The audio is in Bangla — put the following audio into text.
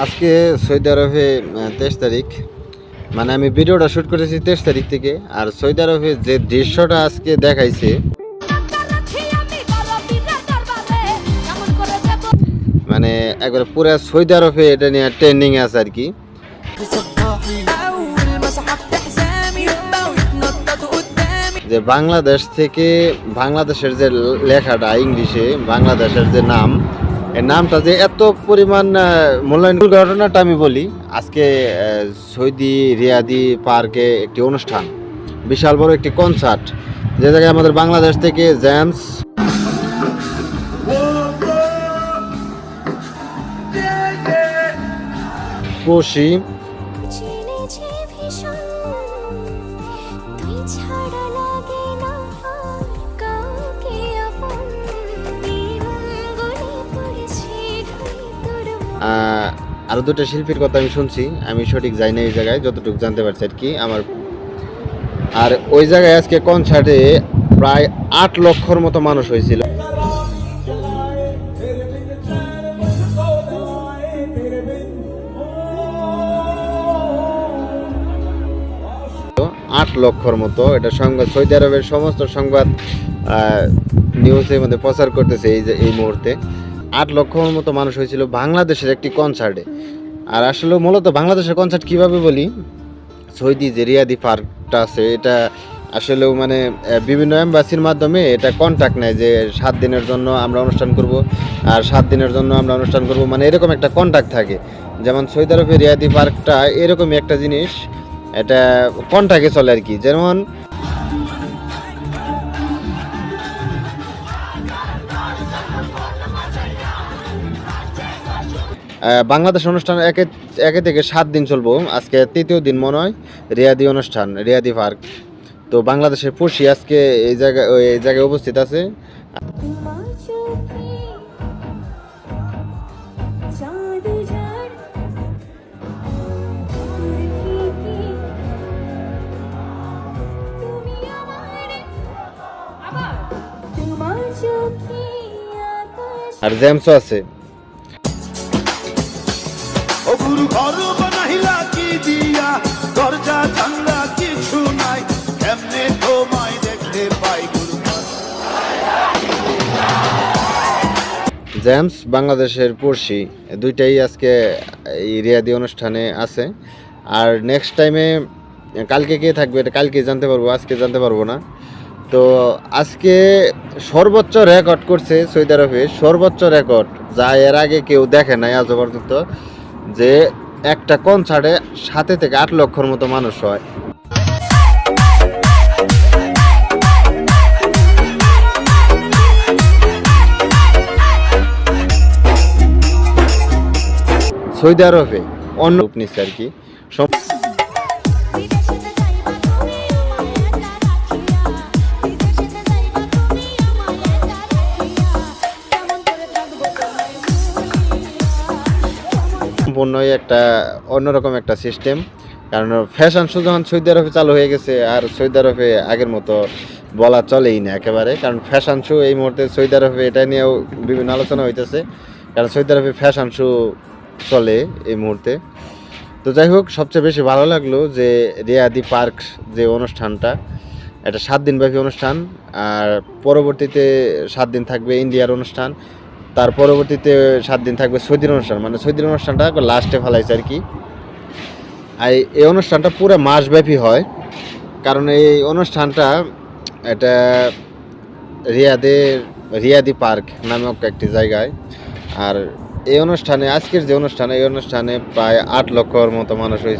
আজকে সৌদি আরবে তেইশ তারিখ। মানে আমি ভিডিওটা শ্যুট করেছি তেইশ তারিখ থেকে, আর সৌদি আরবে যে দৃশ্যটা আজকে দেখাইছে। মানে একবার পুরো সৌদি আরবে এটা নিয়ে ট্রেন্ডিং আছে আর কি। যে বাংলাদেশ থেকে বাংলাদেশের যে লেখাটা ইংলিশে, বাংলাদেশের যে নাম এই নামটা যে এত পরিমাণ মূল্যায়ন ঘটনাটা আমি বলি। আজকে সৌদি রিয়াদি পার্কে একটি অনুষ্ঠান, বিশাল বড় একটি কনসার্ট যে জায়গায় আমাদের বাংলাদেশ থেকে জেমস কোশি তোর মন। আরও দুটো শিল্পীর কথা আমি শুনছি, আমি সঠিক যাই না এই জায়গায়, যতটুকু জানতে পারছি আর কি, আমার আর ওই জায়গায় আজকে কনসার্টে প্রায় আট লক্ষর মতো মানুষ হয়েছিল আট লক্ষর মতো, এটা সংবাদ, সৌদি আরবের সমস্ত সংবাদ নিউজের মধ্যে প্রচার করতেছে এই যে এই মুহূর্তে আট লক্ষর মতো মানুষ হয়েছিল বাংলাদেশের একটি কনসার্টে আর আসলে মূলত বাংলাদেশের কনসার্ট কীভাবে বলি? সৌদি যে রিয়াদি পার্কটা আছে, এটা আসলেও মানে বিভিন্ন অ্যাম্বাসির মাধ্যমে এটা কন্ট্যাক্ট নেয় যে সাত দিনের জন্য আমরা অনুষ্ঠান করব, আর সাত দিনের জন্য আমরা অনুষ্ঠান করব মানে এরকম একটা কন্ট্যাক্ট থাকে। যেমন সৌদি আরবের রিয়াদি পার্কটা এরকমই একটা জিনিস, এটা কন্ট্যাক্টে চলে আর কি। যেমন বাংলাদেশ অনুষ্ঠান একে একে থেকে সাত দিন চলবো। আজকে তৃতীয় দিন মনে হয় রিয়াদি অনুষ্ঠান, রিয়াদি পার্ক। তো বাংলাদেশের পড়শি আজকে এই জায়গায় এই জায়গায় উপস্থিত আছে। আর চোখে চাঁদ জ্যামস বাংলাদেশের পড়শি, দুইটাই আজকে এই রিয়াদি অনুষ্ঠানে আছে। আর নেক্সট টাইমে কালকে কে থাকবে এটা কালকে জানতে পারব, আজকে জানতে পারব না। তো আজকে সর্বোচ্চ রেকর্ড করছে সৌদি আরবে, সর্বোচ্চ রেকর্ড যা এর আগে কেউ দেখে নাই আজও পর্যন্ত, যে একটা কনসার্টে সাথে থেকে আট লক্ষর মতো মানুষ হয়। সৌদি আরবে। অন্য রূপ নিচ্ছে আর কি। সম্পূর্ণই একটা অন্যরকম একটা সিস্টেম কারণ ফ্যাশন শো যখন সৌদি আরবে চালু হয়ে গেছে, আর সৌদি আরবে আগের মতো বলা চলেই না একেবারে। কারণ ফ্যাশন শো এই মুহূর্তে সৌদি আরবে এটা নিয়েও বিভিন্ন আলোচনা হইতেছে। কারণ সৌদি আরবে ফ্যাশন শো চলে এই মুহূর্তে। তো যাই হোক, সবচেয়ে বেশি ভালো লাগল যে রেয়াদি পার্ক যে অনুষ্ঠানটা, এটা সাত দিনব্যাপী অনুষ্ঠান, আর পরবর্তীতে সাত দিন থাকবে ইন্ডিয়ার অনুষ্ঠান, তার পরবর্তীতে সাত দিন থাকবে সৌদির অনুষ্ঠান মানে সৌদির অনুষ্ঠানটা লাস্টে ফেলাইছে আর কি। আর এই অনুষ্ঠানটা পুরো মাসব্যাপী হয়, কারণ এই অনুষ্ঠানটা এটা রিয়াদের, রিয়াদি পার্ক নামক একটি জায়গায়, আর এই অনুষ্ঠানে আজকের যে অনুষ্ঠানে এই অনুষ্ঠানে প্রায় আট লক্ষর মতো মানুষ হয়েছে।